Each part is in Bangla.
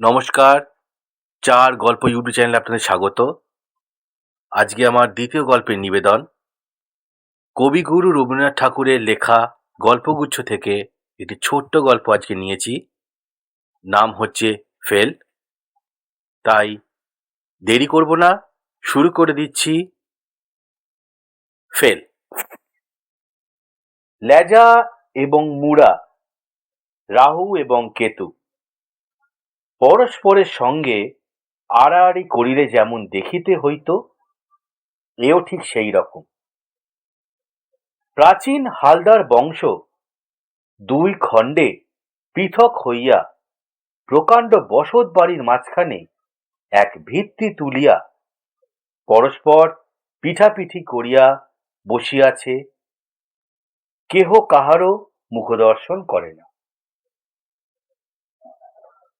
নমস্কার, চার গল্প ইউটিউব চ্যানেলে আপনাদের স্বাগত। আজকে আমার দ্বিতীয় গল্পের নিবেদন। কবিগুরু রবীন্দ্রনাথ ঠাকুরের লেখা গল্পগুচ্ছ থেকে একটি ছোট্ট গল্প আজকে নিয়েছি। নাম হচ্ছে ফেল। তাই দেরি করব না, শুরু করে দিচ্ছি। ফেল। লেজা এবং মুড়া, রাহু এবং কেতু। পরস্পরের সঙ্গে আড়াআড়ি করিলে যেমন দেখিতে হইত, এও ঠিক সেই রকম। প্রাচীন হালদার বংশ দুই খণ্ডে পৃথক হইয়া প্রকাণ্ড বসত বাড়ির মাঝখানে এক ভিত্তি তুলিয়া পরস্পর পিঠাপিঠি করিয়া বসিয়াছে, কেহ কাহারও মুখদর্শন করে না।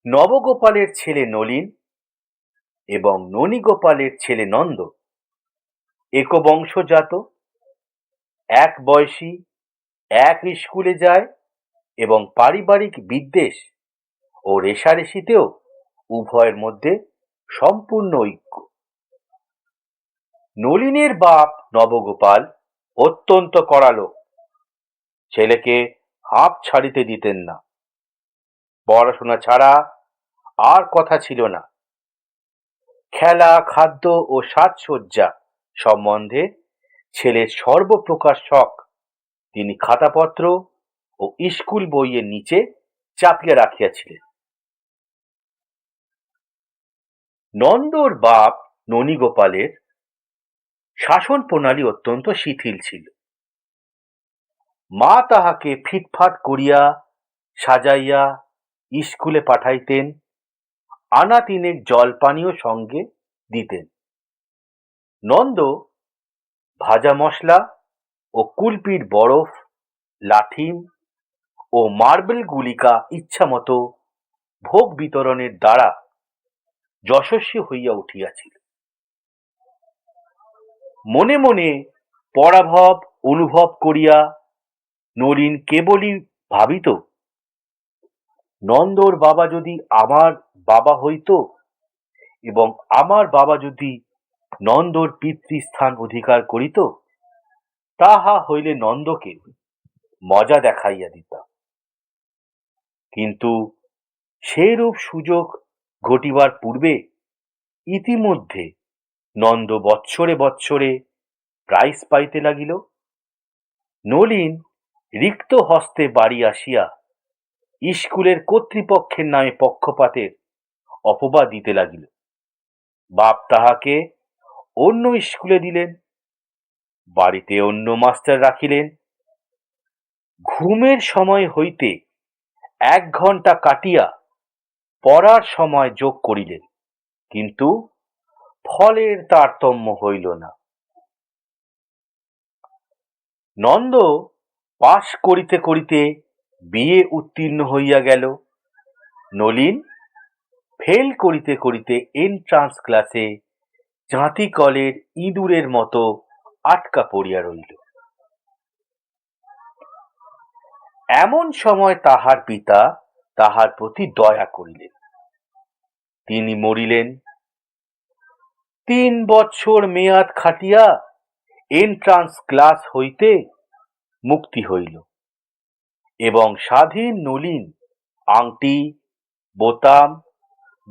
নবগোপালের ছেলে নলিন এবং ননীগোপালের ছেলে নন্দ একবংশজাত। এক বয়সী, এক স্কুলে যায় এবং পারিবারিক বিদ্বেষ ও রেশারেশিতেও উভয়ের মধ্যে সম্পূর্ণ ঐক্য। নলিনের বাপ নবগোপাল অত্যন্ত করালো। ছেলেকে হাঁপ ছাড়িতে দিতেন না। পড়াশোনা ছাড়া আর কথা ছিল না। খেলা, খাদ্য ও সাজসজ্জা সম্বন্ধে ছেলের সর্বপ্রকার শখ। তিনি খাতাপত্র ও স্কুল বইয়ের নিচে চাপিয়ে রাখিয়াছিলেন। নন্দর বাপ ননীগোপালের শাসন প্রণালী অত্যন্ত শিথিল ছিল। মা তাহাকে ফিটফাট করিয়া সাজাইয়া স্কুলে পাঠাইতেন। আনা তিনেক জলপানীয় সঙ্গে দিতেন। নন্দ, ভাজা মশলা ও কুলপির বরফ লাঠিম ও মার্বেল গুলিকা ইচ্ছামতো ভোগ বিতরণের দ্বারা যশস্বী হইয়া উঠিয়াছিল। মনে মনে পরাভব অনুভব করিয়া নলিন কেবলই ভাবিত, নন্দর বাবা যদি আমার বাবা হইত এবং আমার বাবা যদি নন্দর পিতৃস্থান অধিকার করিত, তাহা হইলে নন্দকে মজা দেখাইয়া দিতাম। কিন্তু সেইরূপ সুযোগ ঘটিবার পূর্বে ইতিমধ্যে নন্দ বৎসরে বৎসরে প্রাইজ পাইতে লাগিল। নলিন রিক্ত হস্তে বাড়ি আসিয়া স্কুলের কর্তৃপক্ষের নামে পক্ষপাতের অপবাদ দিতে লাগিল। বাপ তাহাকে অন্য স্কুলে দিলেন, বাড়িতে অন্য মাস্টার রাখিলেন। ঘুমের সময় হইতে এক ঘণ্টা কাটিয়া পড়ার সময় যোগ করিলেন, কিন্তু ফলের তারতম্য হইল না। নন্দ পাশ করিতে করিতে বিয়ে উত্তীর্ণ হইয়া গেল। নলিন ফেল করিতে করিতে এন্ট্রান্স ক্লাসে জাঁতি কলের ইঁদুরের মতো আটকা পড়িয়া রইল এমন সময় তাহার পিতা তাহার প্রতি দয়া করিলেন। তিনি মরিলেন। তিন বৎসর মেয়াদ খাটিয়া এন্ট্রান্স ক্লাস হইতে মুক্তি হইল এবং স্বাধীন নলিন আংটি, বোতাম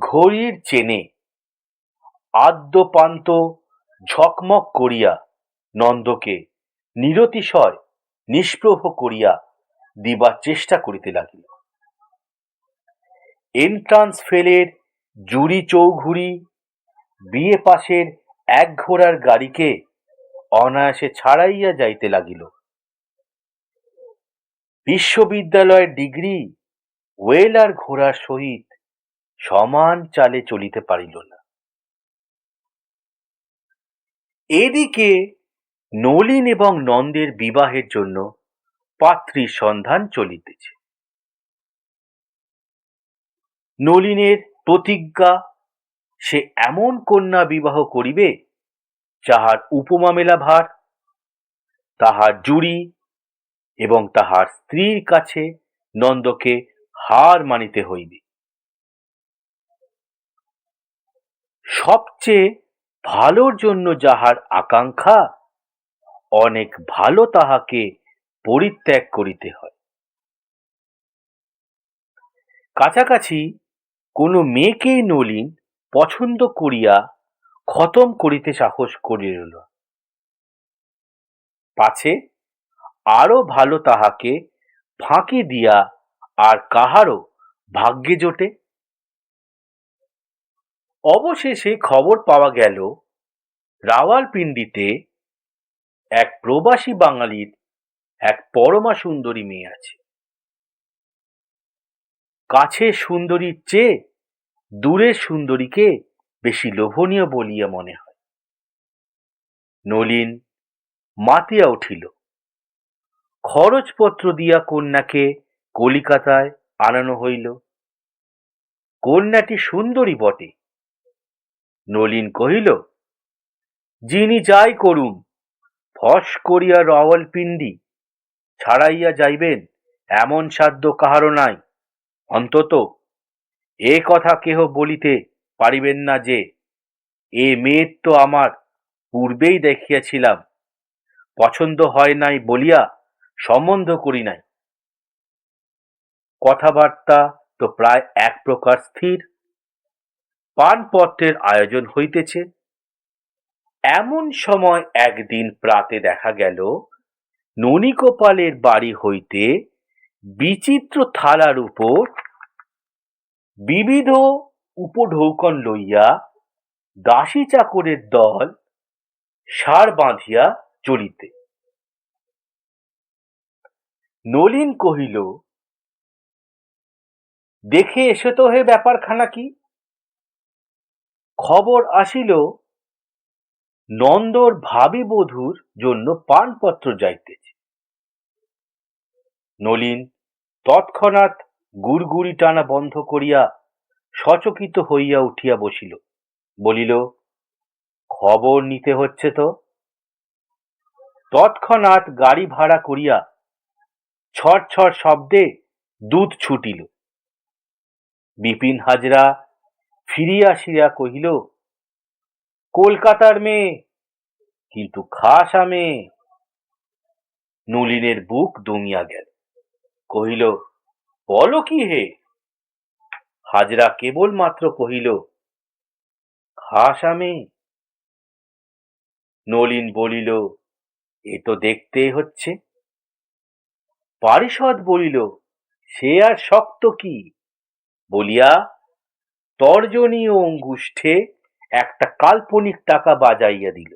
ঘড়ির চেনে। আদ্যপান্ত ঝকমক করিয়া নন্দকে নিরতিশয়, নিষ্প্রভ করিয়া দিবার চেষ্টা করিতে লাগিল। এন্ট্রান্স ফেলের জুড়ি চৌঘুরি বিয়ে পাশের এক ঘোড়ার গাড়িকে অনায়াসে ছাড়াইয়া যাইতে লাগিল। বিশ্ববিদ্যালয়ের ডিগ্রি, ওয়েলার ঘোড়ার সহিত সমান চালে চলিতে পারিল না। এদিকে নলিন এবং নন্দের বিবাহের জন্য পাত্রীর সন্ধান চলিতেছে। নলিনের প্রতিজ্ঞা, সে এমন কন্যা বিবাহ করিবে, যাহার উপমা মেলা ভার, তাহার জুড়ি এবং তাহার স্ত্রীর কাছে নন্দকে হার মানিতে হইবে। সবচেয়ে ভালোর জন্য যাহার আকাঙ্ক্ষা, অনেক ভালো তাহাকে পরিত্যাগ করিতে হয়। কাছাকাছি কোনো মেয়েকেই নলিন পছন্দ করিয়া খতম করিতে সাহস করিল না। পাছে আরও ভালো তাহাকে ফাঁকি দিয়া আর কাহারও ভাগ্যে জোটে। অবশেষে খবর পাওয়া গেল, রাওয়ালপিন্ডিতে এক প্রবাসী বাঙালির এক পরমা সুন্দরী মেয়ে আছে। কাছে সুন্দরীর চেয়ে দূরের সুন্দরীকে বেশি লোভনীয় বলিয়া মনে হয়। নলিন মাতিয়া উঠিল। খরচপত্র দিয়া কন্যাকে কলিকাতায় আনানো হইল। কন্যাটি সুন্দরী বটে। নলিন কহিল, যিনি যাই করুন, ফস করিয়া রাওয়ালপিন্ডি ছাড়াইয়া যাইবেন এমন সাধ্য কাহারও নাই। অন্তত এ কথা কেহ বলিতে পারিবেন না যে, এ মেয়ের তো আমার পূর্বেই দেখিয়াছিলাম, পছন্দ হয় নাই বলিয়া সম্বন্ধ করি নাই। কথাবার্তা তো প্রায় এক প্রকার স্থির। পানপত্রের আয়োজন হইতেছে। এমন সময় একদিন প্রাতে দেখা গেল, ননিকোপালের বাড়ি হইতে বিচিত্র থালার উপর বিবিধ উপঢৌকন লইয়া দাসী চাকরের দল সার বাঁধিয়া চলিতে। নলিন কহিল, দেখে এসে তো হে ব্যাপারখানা কি? খবর আসিল, নন্দর ভাবি বধূর জন্য পানপত্র যাইতেছে। নলিন তৎক্ষণাৎ গুড়গুড়ি টানা বন্ধ করিয়া সচকিত হইয়া উঠিয়া বসিল, বলিল, খবর নিতে হচ্ছে তো? তৎক্ষণাৎ গাড়ি ভাড়া করিয়া ছট ছট শব্দে দুধ ছুটিল। বিপিন হাজরা ফিরিয়া আসিয়া কহিল, কলকাতার মেয়ে, কিন্তু খাসা মেয়ে। নলিনের বুক দমিয়া গেল। কহিল, বলো কি হে? হাজরা কেবল মাত্র কহিল, খাসা মেয়ে। নলিন বলিল, এ তো দেখতেই হচ্ছে। পারিষদ বলিল, সে আর শক্ত কি? বলিয়া তর্জনীয় অঙ্গুষ্ঠে একটা কাল্পনিক টাকা বাজাইয়া দিল।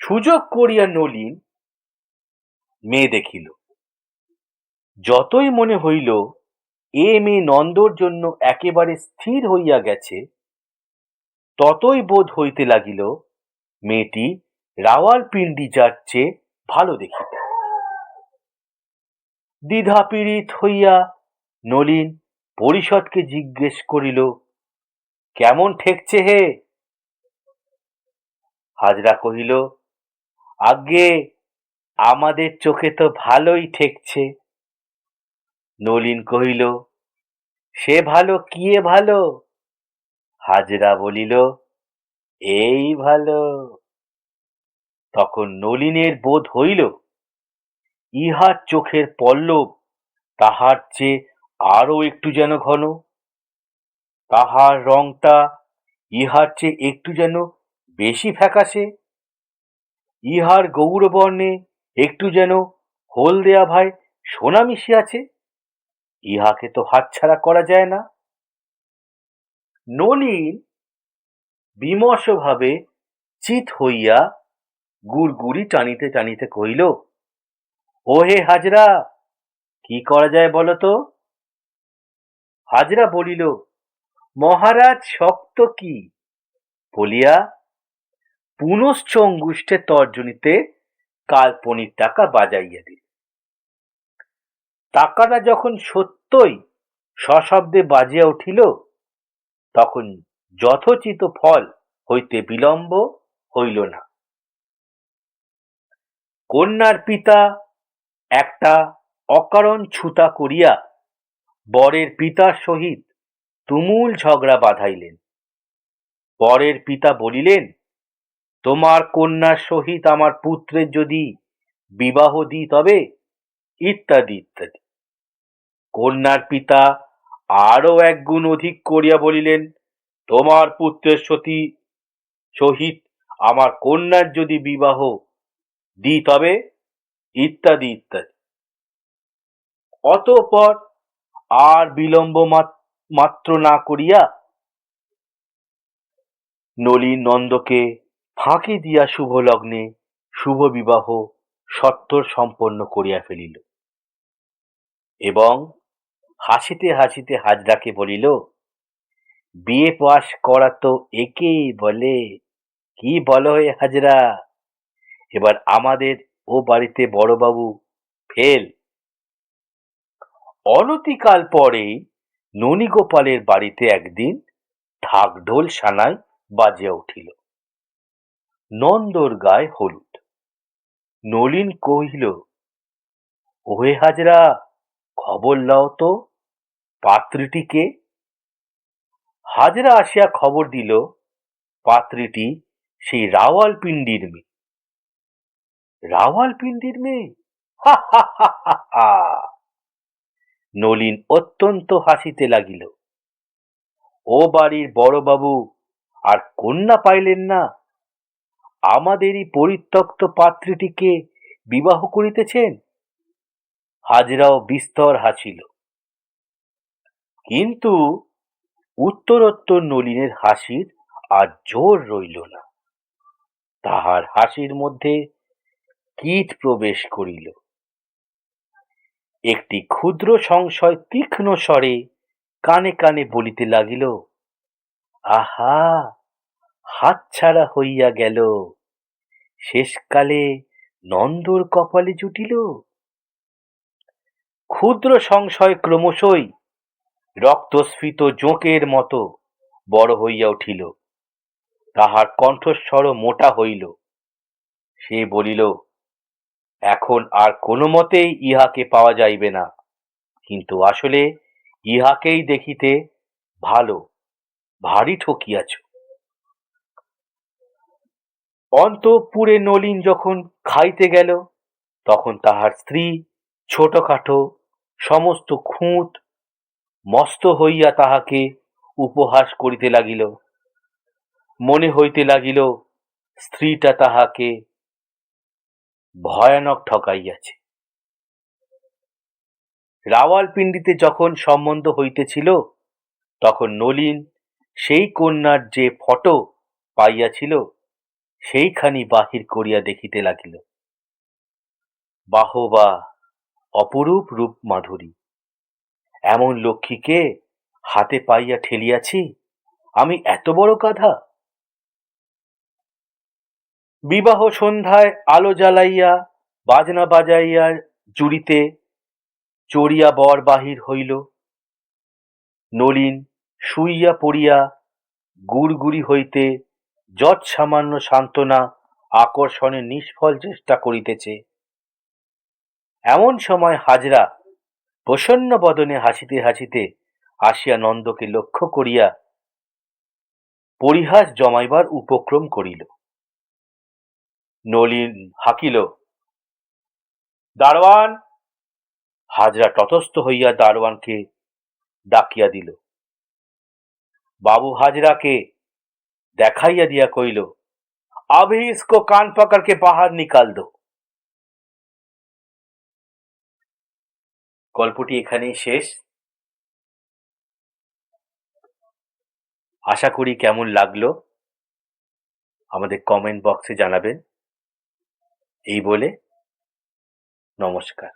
সুযোগ করিয়া নলিন মেয়ে দেখিল। যতই মনে হইল, এ মেয়ে নন্দর জন্য একেবারে স্থির হইয়া গেছে, ততই বোধ হইতে লাগিল, মেয়েটি রাওয়ালপিন্ডি যার চেয়ে ভালো দেখিতে। দ্বিধা পীড়িত হইয়া নলিন পরিষদকে জিজ্ঞেস করিল, কেমন ঠেকছে হে? হাজরা কহিল, আজ্ঞে, আমাদের চোখে তো ভালোই ঠেকছে। নলিন কহিল, সে ভালো, কিয়ে ভালো? হাজরা বলিল, এই ভালো। তখন নলিনের বোধ হইল ইহার চোখের পল্লব তাহার চেয়ে আরও একটু যেন ঘন। তাহার রংটা ইহার চেয়ে একটু যেন বেশি ফ্যাকাশে। ইহার গৌরবর্ণে একটু যেন হলদেয়া ভাই সোনা মিশিয়াছে। ইহাকে তো হাতছাড়া করা যায় না। নলিন বিমর্ষভাবে চিত হইয়া গুড়গুড়ি টানিতে টানিতে কহিল ও হে হাজরা, কি করা যায় বলো তো? হাজরা বলিল, মহারাজ শক্ত কি? বলিয়া পুনশ্চ অঙ্গুষ্ঠে তর্জনীতে কাল্পনিক টাকা বাজাইয়া দিল। টাকাটা যখন সত্যই সশব্দে বাজিয়া উঠিল, তখন যথোচিত ফল হইতে বিলম্ব হইল না। কন্যার পিতা একটা অকারণ ছুতা করিয়া বরের পিতার সহিত তুমুল ঝগড়া বাঁধাইলেন। বরের পিতা বলিলেন, তোমার কন্যার সহিত আমার পুত্রের যদি বিবাহ দিই তবে ইত্যাদি ইত্যাদি। কন্যার পিতা আরও এক গুণ অধিক করিয়া বলিলেন, তোমার পুত্রের সতী, সহিত আমার কন্যার যদি বিবাহ দিই তবে ইত্যাদি ইত্যাদি। অতঃপর আর বিলম্ব মাত্র না করিয়া নলিন নন্দকে ফাঁকি দিয়া শুভ লগ্নে শুভ বিবাহ সত্তর সম্পন্ন করিয়া ফেলিল এবং হাসিতে হাসিতে হাজরাকে বলিল, বিয়ে পাশ করা তো একেই বলে, কি বলো হে হাজরা? এবার আমাদের ও বাড়িতে বড়বাবু ফেল। অনতিকাল পরেই ননীগোপালের বাড়িতে একদিন ঢাকঢোল সানাই বাজিয়া উঠিল। নন্দর গায়ে হলুদ। নলিন কহিল, ওহে হাজরা, খবর লও তো পাত্রীটিকে হাজরা আসিয়া খবর দিল, পাত্রীটি সেই রাওয়ালপিন্ডির মেয়ে। রাওয়ালপিন্ডির মেয়ে? হা হা হা নলিন অত্যন্ত হাসিতে লাগিল। ও বাড়ির বড়বাবু, আর কন্যা পাইলেন না। আমাদেরই পরিত্যক্ত পাত্রীটিকে বিবাহ করিতেছেন? হাজরাও বিস্তর হাসিল। কিন্তু উত্তরোত্তর নলিনের হাসির আর জোর রইল না। তাহার হাসির মধ্যে কীট প্রবেশ করিল। একটি ক্ষুদ্র সংশয় তীক্ষ্ণ স্বরে কানে কানে বলিতে লাগিল, আহা হাতছাড়া হইয়া গেল। শেষকালে নন্দর কপালে জুটিল। ক্ষুদ্র সংশয় ক্রমশই রক্তস্ফীত জোঁকের মতো বড় হইয়া উঠিল। তাহার কণ্ঠস্বর মোটা হইল। সে বলিল এখন আর কোনো মতেই ইহাকে পাওয়া যাইবে না। কিন্তু আসলে ইহাকেই দেখিতে ভালো, ভারী ঠকিয়াছ। অন্তঃপুরে নলিন যখন খাইতে গেল, তখন তাহার স্ত্রী ছোটখাটো সমস্ত খুঁত মস্ত হইয়া তাহাকে উপহাস করিতে লাগিল। মনে হইতে লাগিল, স্ত্রীটা তাহাকে ভয়ানক ঠকাইয়াছে। রাওয়ালপিন্ডিতে যখন সম্বন্ধ হইতেছিল, তখন নলিন সেই কন্যার যে ফটো পাইয়াছিল, সেইখানি বাহির করিয়া দেখিতে লাগিল। বাহবা, অপরূপ রূপ মাধুরী, এমন লক্ষ্মীকে হাতে পাইয়া ঠেলিয়াছি, আমি এত বড় গাধা? বিবাহ সন্ধ্যায় আলো জ্বালাইয়া, বাজনা বাজাইয়া জুড়িতে চড়িয়া বর বাহির হইল। নলিন শুইয়া পড়িয়া গুড়গুড়ি হইতে যৎ সামান্য সান্ত্বনা আকর্ষণে নিষ্ফল চেষ্টা করিতেছে। এমন সময় হাজরা প্রসন্ন বদনে হাসিতে হাসিতে আসিয়া নন্দকে লক্ষ্য করিয়া পরিহাস জমাইবার উপক্রম করিল। নলিন হাকিল দারোয়ান হাজরা তটস্থ হইয়া দারোয়ানকে ডাকিয়া দিল বাবু হাজরাকে দেখাইয়া দিয়া কইল अभी इसको कान पकड़ के बाहर निकाल दो গল্পটি এখানেই শেষ আশা করি কেমন লাগলো আমাদের কমেন্ট বক্সে জানাবেন এই বলে নমস্কার।